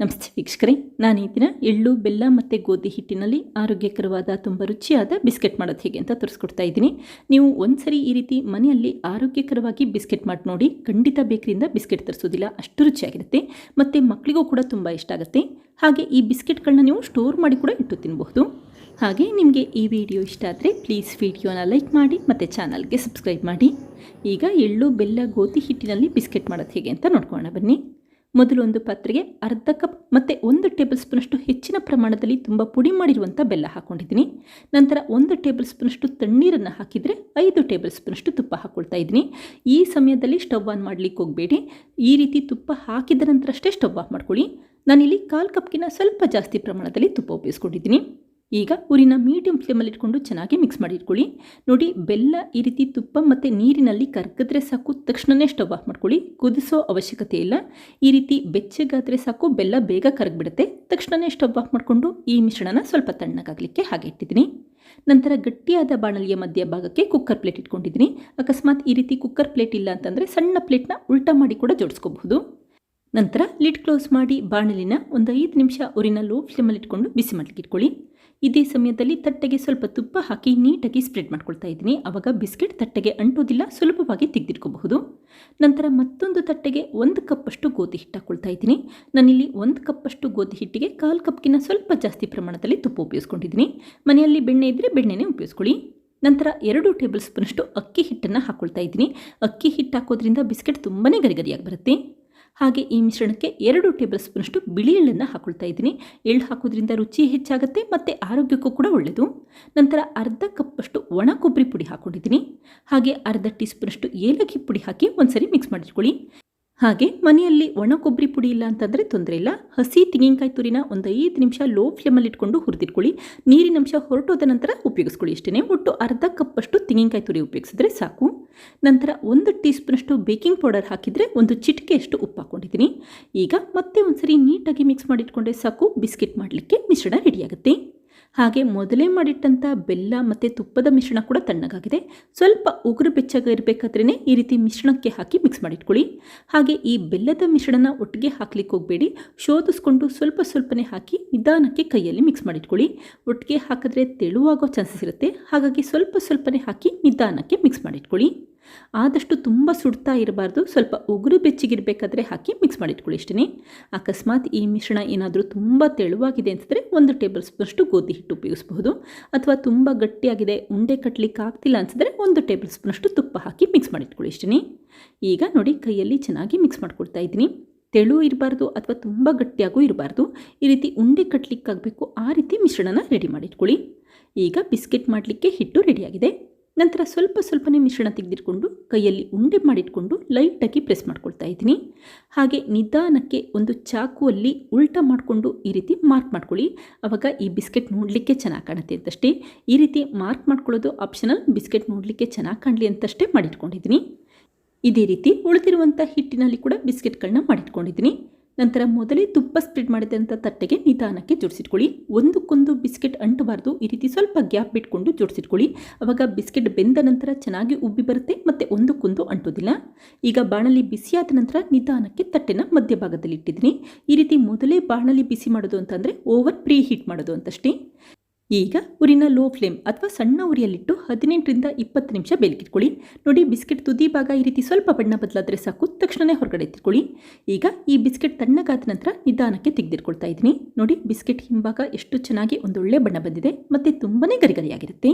ನಮಸ್ತೆ ವೀಕ್ಷಕರೇ, ನಾನು ಈ ದಿನ ಎಳ್ಳು, ಬೆಲ್ಲ ಮತ್ತು ಗೋಧಿ ಹಿಟ್ಟಿನಲ್ಲಿ ಆರೋಗ್ಯಕರವಾದ, ತುಂಬ ರುಚಿಯಾದ ಬಿಸ್ಕೆಟ್ ಮಾಡೋದು ಹೇಗೆ ಅಂತ ತೋರಿಸ್ಕೊಡ್ತಾ ಇದ್ದೀನಿ. ನೀವು ಒಂದ್ಸರಿ ಈ ರೀತಿ ಮನೆಯಲ್ಲಿ ಆರೋಗ್ಯಕರವಾಗಿ ಬಿಸ್ಕೆಟ್ ಮಾಡಿ ನೋಡಿ, ಖಂಡಿತ ಬೇಕರಿಂದ ಬಿಸ್ಕೆಟ್ ತರಿಸೋದಿಲ್ಲ, ಅಷ್ಟು ರುಚಿಯಾಗಿರುತ್ತೆ ಮತ್ತು ಮಕ್ಕಳಿಗೂ ಕೂಡ ತುಂಬ ಇಷ್ಟ ಆಗುತ್ತೆ. ಹಾಗೆ ಈ ಬಿಸ್ಕೆಟ್ಗಳನ್ನ ನೀವು ಸ್ಟೋರ್ ಮಾಡಿ ಕೂಡ ಇಟ್ಟು ತಿನ್ನಬಹುದು ಹಾಗೆ ನಿಮಗೆ ಈ ವಿಡಿಯೋ ಇಷ್ಟ ಆದರೆ ಪ್ಲೀಸ್ ವಿಡಿಯೋನ ಲೈಕ್ ಮಾಡಿ ಮತ್ತು ಚಾನಲ್ಗೆ ಸಬ್ಸ್ಕ್ರೈಬ್ ಮಾಡಿ. ಈಗ ಎಳ್ಳು, ಬೆಲ್ಲ, ಗೋಧಿ ಹಿಟ್ಟಿನಲ್ಲಿ ಬಿಸ್ಕೆಟ್ ಮಾಡೋದು ಹೇಗೆ ಅಂತ ನೋಡ್ಕೊಳ್ಳೋಣ ಬನ್ನಿ. ಮೊದಲು ಒಂದು ಪಾತ್ರೆಗೆ ಅರ್ಧ ಕಪ್ ಮತ್ತು ಒಂದು ಟೇಬಲ್ ಸ್ಪೂನಷ್ಟು ಹೆಚ್ಚಿನ ಪ್ರಮಾಣದಲ್ಲಿ ತುಂಬ ಪುಡಿ ಮಾಡಿರುವಂಥ ಬೆಲ್ಲ ಹಾಕ್ಕೊಂಡಿದ್ದೀನಿ ನಂತರ ಒಂದು ಟೇಬಲ್ ಸ್ಪೂನಷ್ಟು ತಣ್ಣೀರನ್ನು ಹಾಕಿದರೆ ಐದು ಟೇಬಲ್ ಸ್ಪೂನಷ್ಟು ತುಪ್ಪ ಹಾಕ್ಕೊಳ್ತಾ ಇದ್ದೀನಿ. ಈ ಸಮಯದಲ್ಲಿ ಸ್ಟವ್ ಆನ್ ಮಾಡಲಿಕ್ಕೆ ಹೋಗಬೇಡಿ. ಈ ರೀತಿ ತುಪ್ಪ ಹಾಕಿದ ನಂತರ ಅಷ್ಟೇ ಸ್ಟವ್ ಆಫ್ ಮಾಡ್ಕೊಳ್ಳಿ. ನಾನಿಲ್ಲಿ ಕಾಲು ಕಪ್ಗಿನ ಸ್ವಲ್ಪ ಜಾಸ್ತಿ ಪ್ರಮಾಣದಲ್ಲಿ ತುಪ್ಪ ಉಪಯೋಗಿಸ್ಕೊಂಡಿದ್ದೀನಿ. ಈಗ ಊರಿನ ಮೀಡಿಯಂ ಫ್ಲೇಮಲ್ಲಿ ಇಟ್ಕೊಂಡು ಚೆನ್ನಾಗಿ ಮಿಕ್ಸ್ ಮಾಡಿ ಇಟ್ಕೊಳ್ಳಿ. ನೋಡಿ, ಬೆಲ್ಲ ಈ ರೀತಿ ತುಪ್ಪ ಮತ್ತು ನೀರಿನಲ್ಲಿ ಕರ್ಗಿದ್ರೆ ಸಾಕು ತಕ್ಷಣವೇ ಸ್ಟವ್ ಆಫ್ ಮಾಡ್ಕೊಳ್ಳಿ. ಕುದಿಸೋ ಅವಶ್ಯಕತೆ ಇಲ್ಲ. ಈ ರೀತಿ ಬೆಚ್ಚಗಾದರೆ ಸಾಕು, ಬೆಲ್ಲ ಬೇಗ ಕರಗಿಬಿಡುತ್ತೆ. ತಕ್ಷಣವೇ ಸ್ಟವ್ ಆಫ್ ಮಾಡಿಕೊಂಡು ಈ ಮಿಶ್ರಣನ ಸ್ವಲ್ಪ ತಣ್ಣಗಾಗಲಿಕ್ಕೆ ಹಾಗೆ ಇಟ್ಟಿದ್ದೀನಿ. ನಂತರ ಗಟ್ಟಿಯಾದ ಬಾಣಲಿಯ ಮಧ್ಯ ಭಾಗಕ್ಕೆ ಕುಕ್ಕರ್ ಪ್ಲೇಟ್ ಇಟ್ಕೊಂಡಿದ್ದೀನಿ. ಅಕಸ್ಮಾತ್ ಈ ರೀತಿ ಕುಕ್ಕರ್ ಪ್ಲೇಟ್ ಇಲ್ಲ ಅಂತಂದರೆ ಸಣ್ಣ ಪ್ಲೇಟ್ನ ಉಲ್ಟಾ ಮಾಡಿ ಕೂಡ ಜೋಡಿಸ್ಕೋಬಹುದು. ನಂತರ ಲಿಡ್ ಕ್ಲೋಸ್ ಮಾಡಿ ಬಾಣಲಿನ ಒಂದು ಐದು ನಿಮಿಷ ಉರಿನ ಲೋ ಫ್ಲೇಮಲ್ಲಿ ಇಟ್ಕೊಂಡು ಬಿಸಿ ಮಾಡಲಿಕ್ಕೆ ಇಟ್ಕೊಳ್ಳಿ. ಇದೇ ಸಮಯದಲ್ಲಿ ತಟ್ಟೆಗೆ ಸ್ವಲ್ಪ ತುಪ್ಪ ಹಾಕಿ ನೀಟಾಗಿ ಸ್ಪ್ರೆಡ್ ಮಾಡ್ಕೊಳ್ತಾ ಇದ್ದೀನಿ. ಆವಾಗ ಬಿಸ್ಕೆಟ್ ತಟ್ಟೆಗೆ ಅಂಟೋದಿಲ್ಲ, ಸುಲಭವಾಗಿ ತೆಗೆದಿಟ್ಕೋಬಹುದು. ನಂತರ ಮತ್ತೊಂದು ತಟ್ಟೆಗೆ ಒಂದು ಕಪ್ಪಷ್ಟು ಗೋಧಿ ಹಿಟ್ಟು ಹಾಕ್ಕೊಳ್ತಾ ಇದ್ದೀನಿ. ನಾನಿಲ್ಲಿ ಒಂದು ಕಪ್ಪಷ್ಟು ಗೋಧಿ ಹಿಟ್ಟಿಗೆ ಕಾಲು ಕಪ್ಗಿನ ಸ್ವಲ್ಪ ಜಾಸ್ತಿ ಪ್ರಮಾಣದಲ್ಲಿ ತುಪ್ಪ ಉಪಯೋಗಿಸ್ಕೊಂಡಿದ್ದೀನಿ. ಮನೆಯಲ್ಲಿ ಬೆಣ್ಣೆ ಇದ್ದರೆ ಬೆಣ್ಣೆನೇ ಉಪಯೋಗಿಸ್ಕೊಳ್ಳಿ. ನಂತರ ಎರಡು ಟೇಬಲ್ ಸ್ಪೂನಷ್ಟು ಅಕ್ಕಿ ಹಿಟ್ಟನ್ನು ಹಾಕ್ಕೊಳ್ತಾ ಇದ್ದೀನಿ. ಅಕ್ಕಿ ಹಿಟ್ಟು ಹಾಕೋದ್ರಿಂದ ಬಿಸ್ಕೆಟ್ ತುಂಬಾ ಗರಿಗರಿಯಾಗಿ ಬರುತ್ತೆ. ಹಾಗೆ ಈ ಮಿಶ್ರಣಕ್ಕೆ ಎರಡು ಟೇಬಲ್ ಸ್ಪೂನಷ್ಟು ಬಿಳಿ ಎಳ್ಳನ್ನು ಹಾಕೊಳ್ತಾ ಇದ್ದೀನಿ. ಎಳ್ಳು ಹಾಕೋದ್ರಿಂದ ರುಚಿ ಹೆಚ್ಚಾಗುತ್ತೆ ಮತ್ತು ಆರೋಗ್ಯಕ್ಕೂ ಕೂಡ ಒಳ್ಳೆಯದು ನಂತರ ಅರ್ಧ ಕಪ್ಪಷ್ಟು ಒಣ ಕೊಬ್ಬರಿ ಪುಡಿ ಹಾಕೊಂಡಿದ್ದೀನಿ. ಹಾಗೆ ಅರ್ಧ ಟೀ ಸ್ಪೂನಷ್ಟು ಏಲಕ್ಕಿ ಪುಡಿ ಹಾಕಿ ಒಂದ್ಸರಿ ಮಿಕ್ಸ್ ಮಾಡಿಟ್ಕೊಳ್ಳಿ. ಹಾಗೆ ಮನೆಯಲ್ಲಿ ಒಣ ಕೊಬ್ಬರಿ ಪುಡಿ ಇಲ್ಲ ಅಂತಂದರೆ ತೊಂದರೆ ಇಲ್ಲ. ಹಸಿ ತೆಂಗಿನಕಾಯಿ ತುರಿನ ಒಂದು ಐದು ನಿಮಿಷ ಲೋ ಫ್ಲೇಮಲ್ಲಿ ಇಟ್ಕೊಂಡು ಹುರಿದಿಟ್ಕೊಳ್ಳಿ. ನೀರಿನಂಶ ಹೊರಟೋದ ನಂತರ ಉಪಯೋಗಿಸ್ಕೊಳ್ಳಿ. ಅಷ್ಟೇ ಒಟ್ಟು ಅರ್ಧ ಕಪ್ಪಷ್ಟು ತೆಂಗಿನಕಾಯಿ ತುರಿ ಉಪಯೋಗಿಸಿದ್ರೆ ಸಾಕು. ನಂತರ ಒಂದು ಟೀ ಸ್ಪೂನಷ್ಟು ಬೇಕಿಂಗ್ ಪೌಡರ್ ಹಾಕಿದರೆ ಒಂದು ಚಿಟಿಕೆಯಷ್ಟು ಉಪ್ಪು ಹಾಕ್ಕೊಂಡಿದ್ದೀನಿ. ಈಗ ಮತ್ತೆ ಒಂದ್ಸರಿ ನೀಟಾಗಿ ಮಿಕ್ಸ್ ಮಾಡಿಟ್ಕೊಂಡ್ರೆ ಸಾಕು, ಬಿಸ್ಕೆಟ್ ಮಾಡಲಿಕ್ಕೆ ಮಿಶ್ರಣ ರೆಡಿಯಾಗುತ್ತೆ ಹಾಗೆ ಮೊದಲೇ ಮಾಡಿಟ್ಟಂಥ ಬೆಲ್ಲ ಮತ್ತು ತುಪ್ಪದ ಮಿಶ್ರಣ ಕೂಡ ತಣ್ಣಗಾಗಿದೆ. ಸ್ವಲ್ಪ ಉಗುರು ಬೆಚ್ಚಗೆ ಈ ರೀತಿ ಮಿಶ್ರಣಕ್ಕೆ ಹಾಕಿ ಮಿಕ್ಸ್ ಮಾಡಿಟ್ಕೊಳ್ಳಿ. ಹಾಗೆ ಈ ಬೆಲ್ಲದ ಮಿಶ್ರಣನ ಒಟ್ಟಿಗೆ ಹಾಕ್ಲಿಕ್ಕೆ ಹೋಗಬೇಡಿ. ಶೋಧಿಸ್ಕೊಂಡು ಸ್ವಲ್ಪ ಸ್ವಲ್ಪನೇ ಹಾಕಿ ನಿಧಾನಕ್ಕೆ ಕೈಯಲ್ಲಿ ಮಿಕ್ಸ್ ಮಾಡಿಟ್ಕೊಳ್ಳಿ. ಒಟ್ಟಿಗೆ ಹಾಕಿದ್ರೆ ತೆಳುವಾಗೋ ಚಾನ್ಸಸ್ ಇರುತ್ತೆ. ಹಾಗಾಗಿ ಸ್ವಲ್ಪ ಸ್ವಲ್ಪನೇ ಹಾಕಿ ನಿಧಾನಕ್ಕೆ ಮಿಕ್ಸ್ ಮಾಡಿಟ್ಕೊಳ್ಳಿ. ಆದಷ್ಟು ತುಂಬ ಸುಡ್ತಾ ಇರಬಾರ್ದು. ಸ್ವಲ್ಪ ಉಗುರು ಬೆಚ್ಚಗಿರಬೇಕಾದ್ರೆ ಹಾಕಿ ಮಿಕ್ಸ್ ಮಾಡಿಟ್ಕೊಳ್ಳಿ ಇಷ್ಟೇ ಅಕಸ್ಮಾತ್ ಈ ಮಿಶ್ರಣ ಏನಾದರೂ ತುಂಬ ತೆಳುವಾಗಿದೆ ಅಂತಂದರೆ ಒಂದು ಟೇಬಲ್ ಸ್ಪೂನಷ್ಟು ಗೋಧಿ ಹಿಟ್ಟು ಉಪಯೋಗಿಸಬಹುದು. ಅಥವಾ ತುಂಬ ಗಟ್ಟಿಯಾಗಿದೆ, ಉಂಡೆ ಕಟ್ಟಲಿಕ್ಕೆ ಆಗ್ತಿಲ್ಲ ಅನಿಸಿದ್ರೆ ಒಂದು ಟೇಬಲ್ ಸ್ಪೂನಷ್ಟು ತುಪ್ಪ ಹಾಕಿ ಮಿಕ್ಸ್ ಮಾಡಿಟ್ಕೊಳ್ಳಿ ಇಷ್ಟೇ ಈಗ ನೋಡಿ ಕೈಯಲ್ಲಿ ಚೆನ್ನಾಗಿ ಮಿಕ್ಸ್ ಮಾಡ್ಕೊಳ್ತಾ ಇದ್ದೀನಿ. ತೆಳು ಇರಬಾರ್ದು ಅಥವಾ ತುಂಬ ಗಟ್ಟಿಯಾಗೂ ಇರಬಾರ್ದು. ಈ ರೀತಿ ಉಂಡೆ ಕಟ್ಟಲಿಕ್ಕಾಗಬೇಕು ಆ ರೀತಿ ಮಿಶ್ರಣನ ರೆಡಿ ಮಾಡಿಟ್ಕೊಳ್ಳಿ. ಈಗ ಬಿಸ್ಕೆಟ್ ಮಾಡಲಿಕ್ಕೆ ಹಿಟ್ಟು ರೆಡಿಯಾಗಿದೆ ನಂತರ ಸ್ವಲ್ಪ ಸ್ವಲ್ಪನೇ ಮಿಶ್ರಣ ತೆಗೆದಿಟ್ಕೊಂಡು ಕೈಯಲ್ಲಿ ಉಂಡೆ ಮಾಡಿಟ್ಕೊಂಡು ಲೈಟಾಗಿ ಪ್ರೆಸ್ ಮಾಡ್ಕೊಳ್ತಾ ಇದ್ದೀನಿ. ಹಾಗೆ ನಿಧಾನಕ್ಕೆ ಒಂದು ಚಾಕುವಲ್ಲಿ ಉಲ್ಟಾ ಮಾಡಿಕೊಂಡು ಈ ರೀತಿ ಮಾರ್ಕ್ ಮಾಡ್ಕೊಳ್ಳಿ. ಆವಾಗ ಈ ಬಿಸ್ಕೆಟ್ ನೋಡಲಿಕ್ಕೆ ಚೆನ್ನಾಗಿ ಕಾಣುತ್ತೆ ಅಂತಷ್ಟೇ. ಈ ರೀತಿ ಮಾರ್ಕ್ ಮಾಡ್ಕೊಳ್ಳೋದು ಆಪ್ಷನಲ್, ಬಿಸ್ಕೆಟ್ ನೋಡಲಿಕ್ಕೆ ಚೆನ್ನಾಗಿ ಕಾಣಲಿ ಅಂತಷ್ಟೇ ಮಾಡಿಟ್ಕೊಂಡಿದ್ದೀನಿ. ಇದೇ ರೀತಿ ಉಳಿದಿರುವಂಥ ಹಿಟ್ಟಿನಲ್ಲಿ ಕೂಡ ಬಿಸ್ಕೆಟ್ಗಳನ್ನ ಮಾಡಿಟ್ಕೊಂಡಿದ್ದೀನಿ. ನಂತರ ಮೊದಲೇ ತುಪ್ಪ ಸ್ಪ್ರೆಡ್ ಮಾಡಿದಂಥ ತಟ್ಟೆಗೆ ನಿಧಾನಕ್ಕೆ ಜೋಡಿಸಿಟ್ಕೊಳ್ಳಿ. ಒಂದಕ್ಕೊಂದು ಬಿಸ್ಕೆಟ್ ಅಂಟಬಾರ್ದು. ಈ ರೀತಿ ಸ್ವಲ್ಪ ಗ್ಯಾಪ್ ಬಿಟ್ಕೊಂಡು ಜೋಡಿಸಿಟ್ಕೊಳ್ಳಿ. ಆವಾಗ ಬಿಸ್ಕೆಟ್ ಬೆಂದ ನಂತರ ಚೆನ್ನಾಗಿ ಉಬ್ಬಿ ಬರುತ್ತೆ ಮತ್ತು ಒಂದಕ್ಕೊಂದು ಅಂಟೋದಿಲ್ಲ. ಈಗ ಬಾಣಲಿ ಬಿಸಿಯಾದ ನಂತರ ನಿಧಾನಕ್ಕೆ ತಟ್ಟೆನ ಮಧ್ಯಭಾಗದಲ್ಲಿ ಇಟ್ಟಿದ್ದೀನಿ. ಈ ರೀತಿ ಮೊದಲೇ ಬಾಣಲಿ ಬಿಸಿ ಮಾಡೋದು ಅಂತಂದರೆ ಓವರ್ ಪ್ರೀ ಹೀಟ್ ಮಾಡೋದು ಅಂತಷ್ಟೇ. ಈಗ ಉರಿನ ಲೋ ಫ್ಲೇಮ್ ಅಥವಾ ಸಣ್ಣ ಉರಿಯಲ್ಲಿಟ್ಟು ಹದಿನೆಂಟರಿಂದ ಇಪ್ಪತ್ತು ನಿಮಿಷ ಬೇಲಿಕಿಟ್ಕೊಳ್ಳಿ. ನೋಡಿ, ಬಿಸ್ಕೆಟ್ ತುದಿ ಭಾಗ ಈ ರೀತಿ ಸ್ವಲ್ಪ ಬಣ್ಣ ಬದಲಾದರೆ ಸಾಕು. ತಕ್ಷಣವೇ ಹೊರಗಡೆ ಎತ್ತಿಕೊಳ್ಳಿ ಈಗ ಈ ಬಿಸ್ಕೆಟ್ ತಣ್ಣಗಾದ ನಂತರ ನಿಧಾನಕ್ಕೆ ತೆಗೆದಿಟ್ಕೊಳ್ತಾ ಇದ್ದೀನಿ. ನೋಡಿ, ಬಿಸ್ಕೆಟ್ ಹಿಂಭಾಗ ಎಷ್ಟು ಚೆನ್ನಾಗಿ ಒಂದೊಳ್ಳೆ ಬಣ್ಣ ಬಂದಿದೆ. ಮತ್ತು ತುಂಬಾ ಗರಿಗರಿಯಾಗಿರುತ್ತೆ.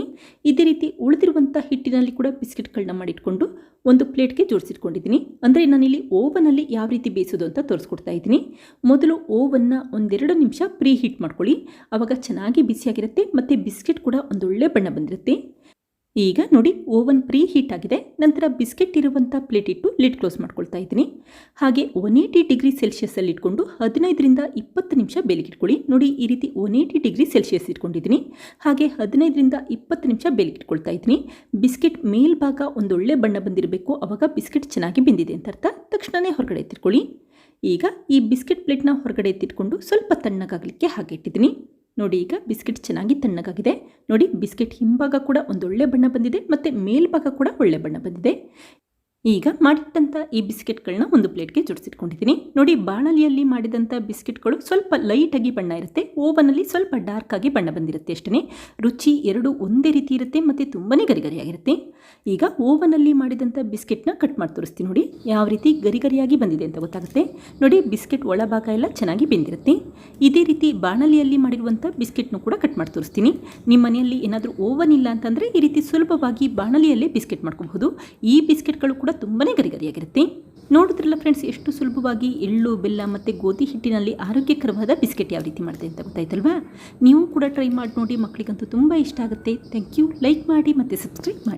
ಇದೇ ರೀತಿ ಉಳಿದಿರುವಂಥ ಹಿಟ್ಟಿನಲ್ಲಿ ಕೂಡ ಬಿಸ್ಕೆಟ್ಗಳನ್ನ ಮಾಡಿಟ್ಕೊಂಡು ಒಂದು ಪ್ಲೇಟ್ಗೆ ಜೋಡಿಸಿಟ್ಕೊಂಡಿದ್ದೀನಿ. ಅಂದರೆ ನಾನಿಲ್ಲಿ ಓವನಲ್ಲಿ ಯಾವ ರೀತಿ ಬೇಯಿಸೋದು ಅಂತ ತೋರಿಸ್ಕೊಡ್ತಾ ಇದ್ದೀನಿ. ಮೊದಲು ಓವನ್ನ ಒಂದೆರಡು ನಿಮಿಷ ಪ್ರೀ ಹೀಟ್ ಮಾಡ್ಕೊಳ್ಳಿ. ಆವಾಗ ಚೆನ್ನಾಗಿ ಬಿಸಿಯಾಗಿರುತ್ತೆ. ಮತ್ತು ಬಿಸ್ಕೆಟ್ ಕೂಡ ಒಂದೊಳ್ಳೆ ಬಣ್ಣ ಬಂದಿರುತ್ತೆ. ಈಗ ನೋಡಿ, ಓವನ್ ಪ್ರೀ ಹೀಟ್ ಆಗಿದೆ. ನಂತರ ಬಿಸ್ಕೆಟ್ ಇರುವಂಥ ಪ್ಲೇಟ್ ಇಟ್ಟು ಲಿಡ್ ಕ್ಲೋಸ್ ಮಾಡ್ಕೊಳ್ತಾ ಇದ್ದೀನಿ. ಹಾಗೆ ಒನ್ ಏಯ್ಟಿ ಡಿಗ್ರಿ ಸೆಲ್ಸಿಯಸ್ಸಲ್ಲಿ ಇಟ್ಕೊಂಡು ಹದಿನೈದರಿಂದ ಇಪ್ಪತ್ತು ನಿಮಿಷ ಬೇಲಿಗಿಟ್ಕೊಳ್ಳಿ. ನೋಡಿ, ಈ ರೀತಿ ಒನ್ ಏಯ್ಟಿ ಡಿಗ್ರಿ ಸೆಲ್ಸಿಯಸ್ ಇಟ್ಕೊಂಡಿದ್ದೀನಿ. ಹಾಗೆ ಹದಿನೈದರಿಂದ ಇಪ್ಪತ್ತು ನಿಮಿಷ ಬೇಲಿಗಿಟ್ಕೊಳ್ತಾ ಇದ್ದೀನಿ. ಬಿಸ್ಕೆಟ್ ಮೇಲ್ಭಾಗ ಒಂದೊಳ್ಳೆ ಬಣ್ಣ ಬಂದಿರಬೇಕು. ಆವಾಗ ಬಿಸ್ಕೆಟ್ ಚೆನ್ನಾಗಿ ಬೆಂದಿದೆ ಅಂತ ಅರ್ಥ. ತಕ್ಷಣವೇ ಹೊರಗಡೆ ಎತ್ತಿಟ್ಕೊಳ್ಳಿ. ಈಗ ಈ ಬಿಸ್ಕೆಟ್ ಪ್ಲೇಟ್ನ ಹೊರಗಡೆ ಎತ್ತಿಟ್ಕೊಂಡು ಸ್ವಲ್ಪ ತಣ್ಣಗಾಗಲಿಕ್ಕೆ ಹಾಗೆ ಇಟ್ಟಿದ್ದೀನಿ. ನೋಡಿ ಈಗ ಬಿಸ್ಕೆಟ್ ಚೆನ್ನಾಗಿ ತಣ್ಣಗಾಗಿದೆ. ನೋಡಿ ಬಿಸ್ಕೆಟ್ ಹಿಂಭಾಗ ಕೂಡ ಒಂದೊಳ್ಳೆ ಬಣ್ಣ ಬಂದಿದೆ, ಮತ್ತು ಮೇಲ್ಭಾಗ ಕೂಡ ಒಳ್ಳೆ ಬಣ್ಣ ಬಂದಿದೆ. ಈಗ ಮಾಡಿಟ್ಟಂಥ ಈ ಬಿಸ್ಕೆಟ್ಗಳನ್ನ ಒಂದು ಪ್ಲೇಟ್ಗೆ ಜೋಡಿಸಿಟ್ಕೊಂಡಿದ್ದೀನಿ. ನೋಡಿ, ಬಾಣಲಿಯಲ್ಲಿ ಮಾಡಿದಂಥ ಬಿಸ್ಕೆಟ್ಗಳು ಸ್ವಲ್ಪ ಲೈಟಾಗಿ ಬಣ್ಣ ಇರುತ್ತೆ. ಓವನಲ್ಲಿ ಸ್ವಲ್ಪ ಡಾರ್ಕ್ ಆಗಿ ಬಣ್ಣ ಬಂದಿರುತ್ತೆ ಅಷ್ಟೇ ರುಚಿ ಎರಡು ಒಂದೇ ರೀತಿ ಇರುತ್ತೆ ಮತ್ತು ತುಂಬಾ ಗರಿಗರಿಯಾಗಿರುತ್ತೆ. ಈಗ ಓವನಲ್ಲಿ ಮಾಡಿದಂಥ ಬಿಸ್ಕೆಟ್ನ ಕಟ್ ಮಾಡಿ ತೋರಿಸ್ತೀನಿ ನೋಡಿ. ಯಾವ ರೀತಿ ಗರಿಗರಿಯಾಗಿ ಬಂದಿದೆ ಅಂತ ಗೊತ್ತಾಗುತ್ತೆ. ನೋಡಿ, ಬಿಸ್ಕೆಟ್ ಒಳಭಾಗ ಎಲ್ಲ ಚೆನ್ನಾಗಿ ಬೆಂದಿರುತ್ತೆ. ಇದೇ ರೀತಿ ಬಾಣಲಿಯಲ್ಲಿ ಮಾಡಿರುವಂಥ ಬಿಸ್ಕೆಟ್ನು ಕೂಡ ಕಟ್ ಮಾಡಿ ತೋರಿಸ್ತೀನಿ. ನಿಮ್ಮ ಮನೆಯಲ್ಲಿ ಏನಾದರೂ ಓವನ್ ಇಲ್ಲ ಅಂತಂದರೆ ಈ ರೀತಿ ಸುಲಭವಾಗಿ ಬಾಣಲಿಯಲ್ಲೇ ಬಿಸ್ಕೆಟ್ ಮಾಡ್ಕೋಬಹುದು. ಈ ಬಿಸ್ಕೆಟ್ಗಳು ಕೂಡ ತುಂಬಾ ಗರಿಗರಿಯಾಗಿರುತ್ತೆ. ನೋಡಿದ್ರಲ್ಲ ಫ್ರೆಂಡ್ಸ್ ಎಷ್ಟು ಸುಲಭವಾಗಿ ಎಳ್ಳು, ಬೆಲ್ಲ ಮತ್ತು ಗೋಧಿ ಹಿಟ್ಟಿನಲ್ಲಿ ಆರೋಗ್ಯಕರವಾದ ಬಿಸ್ಕೆಟ್ ಯಾವ ರೀತಿ ಮಾಡಿದೆ ಅಂತ ಗೊತ್ತಾಯ್ತಲ್ವಾ? ನೀವು ಕೂಡ ಟ್ರೈ ಮಾಡಿ ನೋಡಿ ಮಕ್ಕಳಿಗಂತೂ ತುಂಬ ಇಷ್ಟ ಆಗುತ್ತೆ. ಥ್ಯಾಂಕ್ ಯು ಲೈಕ್ ಮಾಡಿ ಮತ್ತು ಸಬ್ಸ್ಕ್ರೈಬ್ ಮಾಡಿ.